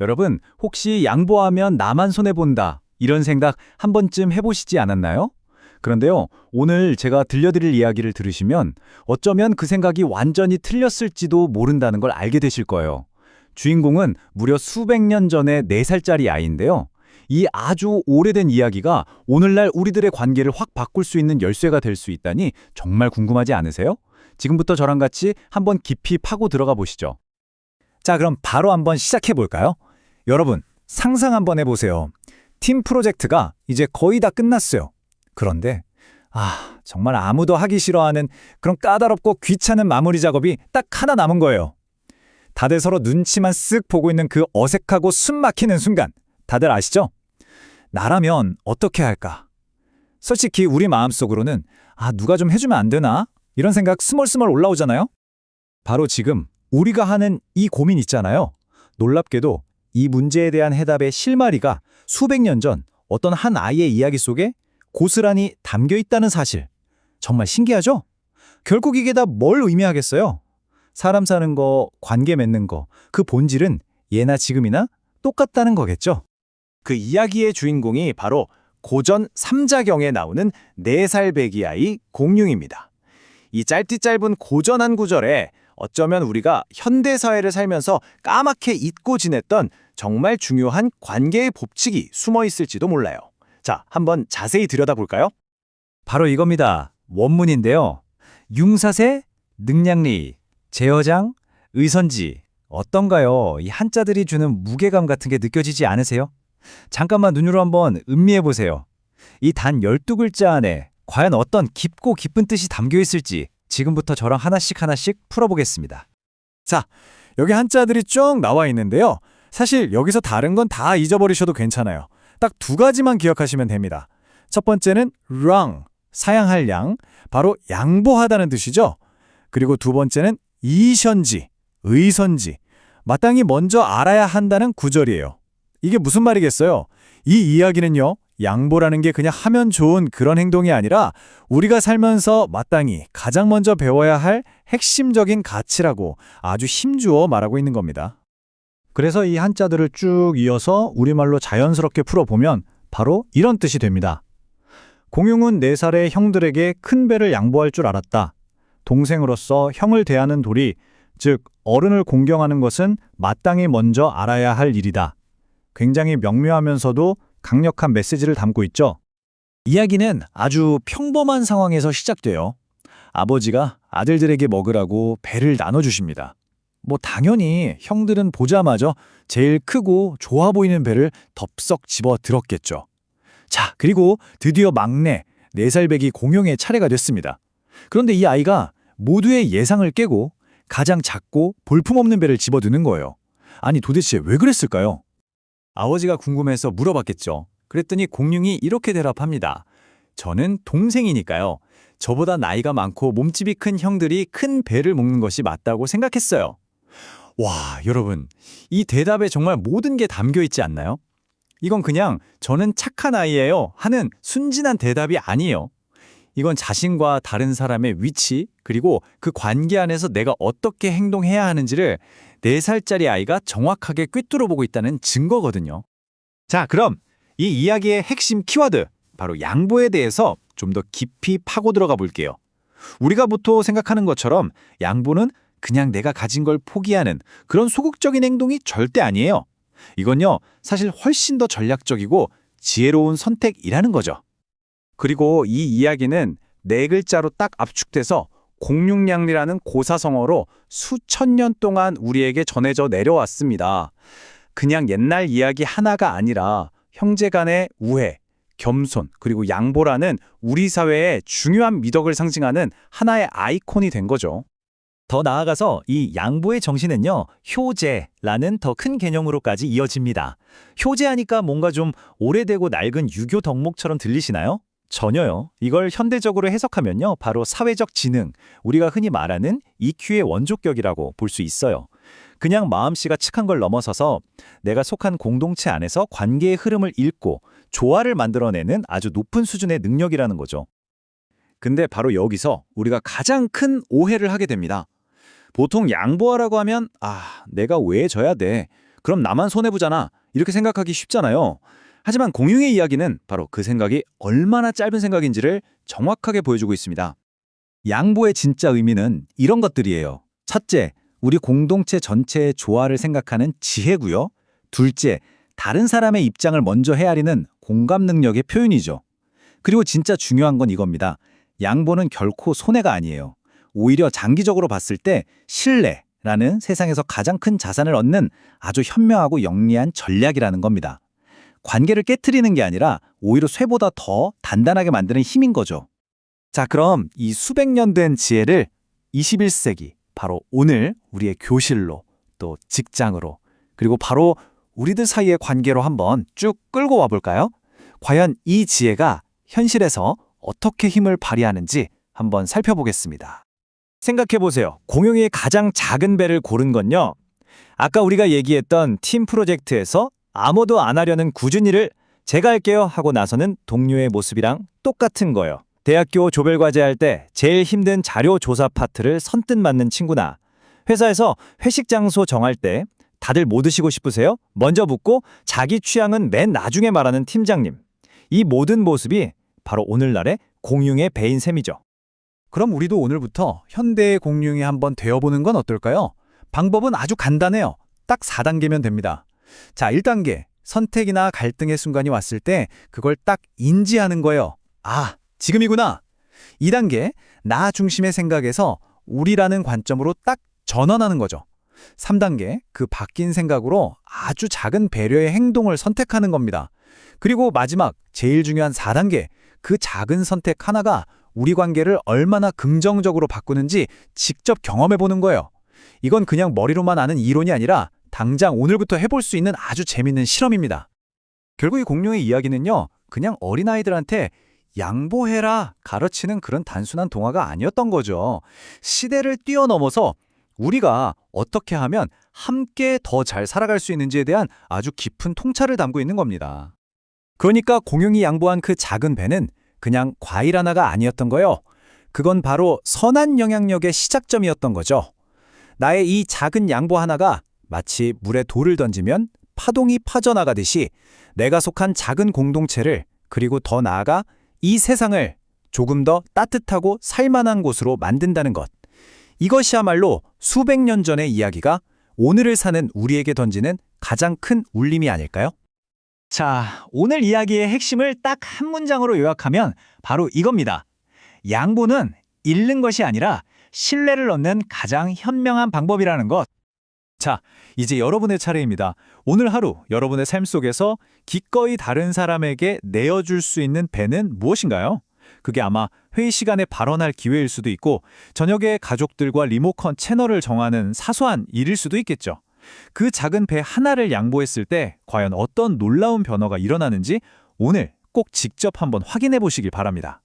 여러분, 혹시 양보하면 나만 손해본다. 이런 생각 한 번쯤 해보시지 않았나요? 그런데요, 오늘 제가 들려드릴 이야기를 들으시면 어쩌면 그 생각이 완전히 틀렸을지도 모른다는 걸 알게 되실 거예요. 주인공은 무려 수백 년 전의 4살짜리 아이인데요. 이 아주 오래된 이야기가 오늘날 우리들의 관계를 확 바꿀 수 있는 열쇠가 될 수 있다니 정말 궁금하지 않으세요? 지금부터 저랑 같이 한번 깊이 파고 들어가 보시죠. 자, 그럼 바로 한번 시작해 볼까요? 여러분, 상상 한번 해보세요. 팀 프로젝트가 이제 거의 다 끝났어요. 그런데, 아, 정말 아무도 하기 싫어하는 그런 까다롭고 귀찮은 마무리 작업이 딱 하나 남은 거예요. 다들 서로 눈치만 쓱 보고 있는 그 어색하고 숨 막히는 순간, 다들 아시죠? 나라면 어떻게 할까? 솔직히 우리 마음속으로는, 아, 누가 좀 해주면 안 되나? 이런 생각 스멀스멀 올라오잖아요? 바로 지금 우리가 하는 이 고민 있잖아요. 놀랍게도 이 문제에 대한 해답의 실마리가 수백 년 전 어떤 한 아이의 이야기 속에 고스란히 담겨 있다는 사실. 정말 신기하죠? 결국 이게 다 뭘 의미하겠어요? 사람 사는 거, 관계 맺는 거, 그 본질은 예나 지금이나 똑같다는 거겠죠? 그 이야기의 주인공이 바로 고전 삼자경에 나오는 4살 배기 아이 공룡입니다. 이 짧디 짧은 고전 한 구절에 어쩌면 우리가 현대 사회를 살면서 까맣게 잊고 지냈던 정말 중요한 관계의 법칙이 숨어 있을지도 몰라요. 자, 한번 자세히 들여다볼까요? 바로 이겁니다. 원문인데요. 융사세, 능량리, 제어장, 의선지. 어떤가요? 이 한자들이 주는 무게감 같은 게 느껴지지 않으세요? 잠깐만 눈으로 한번 음미해 보세요. 이 단 12글자 안에 과연 어떤 깊고 깊은 뜻이 담겨 있을지 지금부터 저랑 하나씩 하나씩 풀어보겠습니다. 자, 여기 한자들이 쭉 나와 있는데요. 사실 여기서 다른 건 다 잊어버리셔도 괜찮아요. 딱 두 가지만 기억하시면 됩니다. 첫 번째는 wrong, 사양할 양, 바로 양보하다는 뜻이죠. 그리고 두 번째는 이션지, 의선지, 마땅히 먼저 알아야 한다는 구절이에요. 이게 무슨 말이겠어요? 이 이야기는요, 양보라는 게 그냥 하면 좋은 그런 행동이 아니라 우리가 살면서 마땅히 가장 먼저 배워야 할 핵심적인 가치라고 아주 힘주어 말하고 있는 겁니다. 그래서 이 한자들을 쭉 이어서 우리말로 자연스럽게 풀어보면 바로 이런 뜻이 됩니다. 공용은 4살의 형들에게 큰 배를 양보할 줄 알았다. 동생으로서 형을 대하는 도리, 즉 어른을 공경하는 것은 마땅히 먼저 알아야 할 일이다. 굉장히 명료하면서도 강력한 메시지를 담고 있죠. 이야기는 아주 평범한 상황에서 시작돼요. 아버지가 아들들에게 먹으라고 배를 나눠주십니다. 뭐 당연히 형들은 보자마자 제일 크고 좋아 보이는 배를 덥석 집어 들었겠죠. 자, 그리고 드디어 막내 4살 배기 공용의 차례가 됐습니다. 그런데 이 아이가 모두의 예상을 깨고 가장 작고 볼품없는 배를 집어드는 거예요. 아니 도대체 왜 그랬을까요? 아버지가 궁금해서 물어봤겠죠. 그랬더니 공룡이 이렇게 대답합니다. 저는 동생이니까요. 저보다 나이가 많고 몸집이 큰 형들이 큰 배를 먹는 것이 맞다고 생각했어요. 와, 여러분. 이 대답에 정말 모든 게 담겨 있지 않나요? 이건 그냥 저는 착한 아이예요 하는 순진한 대답이 아니에요. 이건 자신과 다른 사람의 위치, 그리고 그 관계 안에서 내가 어떻게 행동해야 하는지를 4살짜리 아이가 정확하게 꿰뚫어 보고 있다는 증거거든요. 자, 그럼 이 이야기의 핵심 키워드, 바로 양보에 대해서 좀 더 깊이 파고 들어가 볼게요. 우리가 보통 생각하는 것처럼 양보는 그냥 내가 가진 걸 포기하는 그런 소극적인 행동이 절대 아니에요. 이건요, 사실 훨씬 더 전략적이고 지혜로운 선택이라는 거죠. 그리고 이 이야기는 네 글자로 딱 압축돼서 공육량리라는 고사성어로 수천 년 동안 우리에게 전해져 내려왔습니다. 그냥 옛날 이야기 하나가 아니라 형제 간의 우애, 겸손, 그리고 양보라는 우리 사회의 중요한 미덕을 상징하는 하나의 아이콘이 된 거죠. 더 나아가서 이 양보의 정신은요, 효제라는 더 큰 개념으로까지 이어집니다. 효제하니까 뭔가 좀 오래되고 낡은 유교 덕목처럼 들리시나요? 전혀요. 이걸 현대적으로 해석하면요, 바로 사회적 지능, 우리가 흔히 말하는 EQ의 원조격이라고 볼 수 있어요. 그냥 마음씨가 측한 걸 넘어서서 내가 속한 공동체 안에서 관계의 흐름을 읽고 조화를 만들어내는 아주 높은 수준의 능력이라는 거죠. 근데 바로 여기서 우리가 가장 큰 오해를 하게 됩니다. 보통 양보하라고 하면 아, 내가 왜 져야 돼? 그럼 나만 손해보잖아. 이렇게 생각하기 쉽잖아요. 하지만 공유의 이야기는 바로 그 생각이 얼마나 짧은 생각인지를 정확하게 보여주고 있습니다. 양보의 진짜 의미는 이런 것들이에요. 첫째, 우리 공동체 전체의 조화를 생각하는 지혜고요. 둘째, 다른 사람의 입장을 먼저 헤아리는 공감 능력의 표현이죠. 그리고 진짜 중요한 건 이겁니다. 양보는 결코 손해가 아니에요. 오히려 장기적으로 봤을 때 신뢰라는 세상에서 가장 큰 자산을 얻는 아주 현명하고 영리한 전략이라는 겁니다. 관계를 깨트리는 게 아니라 오히려 쇠보다 더 단단하게 만드는 힘인 거죠. 자, 그럼 이 수백 년 된 지혜를 21세기, 바로 오늘 우리의 교실로, 또 직장으로, 그리고 바로 우리들 사이의 관계로 한번 쭉 끌고 와 볼까요? 과연 이 지혜가 현실에서 어떻게 힘을 발휘하는지 한번 살펴보겠습니다. 생각해 보세요. 공용이 가장 작은 배를 고른 건요. 아까 우리가 얘기했던 팀 프로젝트에서 아무도 안 하려는 꾸준히를 제가 할게요 하고 나서는 동료의 모습이랑 똑같은 거예요. 대학교 조별과제 할 때 제일 힘든 자료 조사 파트를 선뜻 맡는 친구나 회사에서 회식 장소 정할 때 다들 뭐 드시고 싶으세요? 먼저 묻고 자기 취향은 맨 나중에 말하는 팀장님. 이 모든 모습이 바로 오늘날의 공융의 배인 셈이죠. 그럼 우리도 오늘부터 현대의 공융이 한번 되어보는 건 어떨까요? 방법은 아주 간단해요. 딱 4단계면 됩니다. 자, 1단계. 선택이나 갈등의 순간이 왔을 때 그걸 딱 인지하는 거예요. 아, 지금이구나. 2단계. 나 중심의 생각에서 우리라는 관점으로 딱 전환하는 거죠. 3단계. 그 바뀐 생각으로 아주 작은 배려의 행동을 선택하는 겁니다. 그리고 마지막, 제일 중요한 4단계. 그 작은 선택 하나가 우리 관계를 얼마나 긍정적으로 바꾸는지 직접 경험해 보는 거예요. 이건 그냥 머리로만 아는 이론이 아니라 당장 오늘부터 해볼 수 있는 아주 재밌는 실험입니다. 결국 이 공룡의 이야기는요, 그냥 어린아이들한테 양보해라 가르치는 그런 단순한 동화가 아니었던 거죠. 시대를 뛰어넘어서 우리가 어떻게 하면 함께 더 잘 살아갈 수 있는지에 대한 아주 깊은 통찰을 담고 있는 겁니다. 그러니까 공룡이 양보한 그 작은 배는 그냥 과일 하나가 아니었던 거요. 그건 바로 선한 영향력의 시작점이었던 거죠. 나의 이 작은 양보 하나가 마치 물에 돌을 던지면 파동이 파져나가듯이 내가 속한 작은 공동체를 그리고 더 나아가 이 세상을 조금 더 따뜻하고 살만한 곳으로 만든다는 것. 이것이야말로 수백 년 전의 이야기가 오늘을 사는 우리에게 던지는 가장 큰 울림이 아닐까요? 자, 오늘 이야기의 핵심을 딱 한 문장으로 요약하면 바로 이겁니다. 양보는 잃는 것이 아니라 신뢰를 얻는 가장 현명한 방법이라는 것. 자, 이제 여러분의 차례입니다. 오늘 하루 여러분의 삶 속에서 기꺼이 다른 사람에게 내어줄 수 있는 배는 무엇인가요? 그게 아마 회의 시간에 발언할 기회일 수도 있고 저녁에 가족들과 리모컨 채널을 정하는 사소한 일일 수도 있겠죠. 그 작은 배 하나를 양보했을 때 과연 어떤 놀라운 변화가 일어나는지 오늘 꼭 직접 한번 확인해 보시길 바랍니다.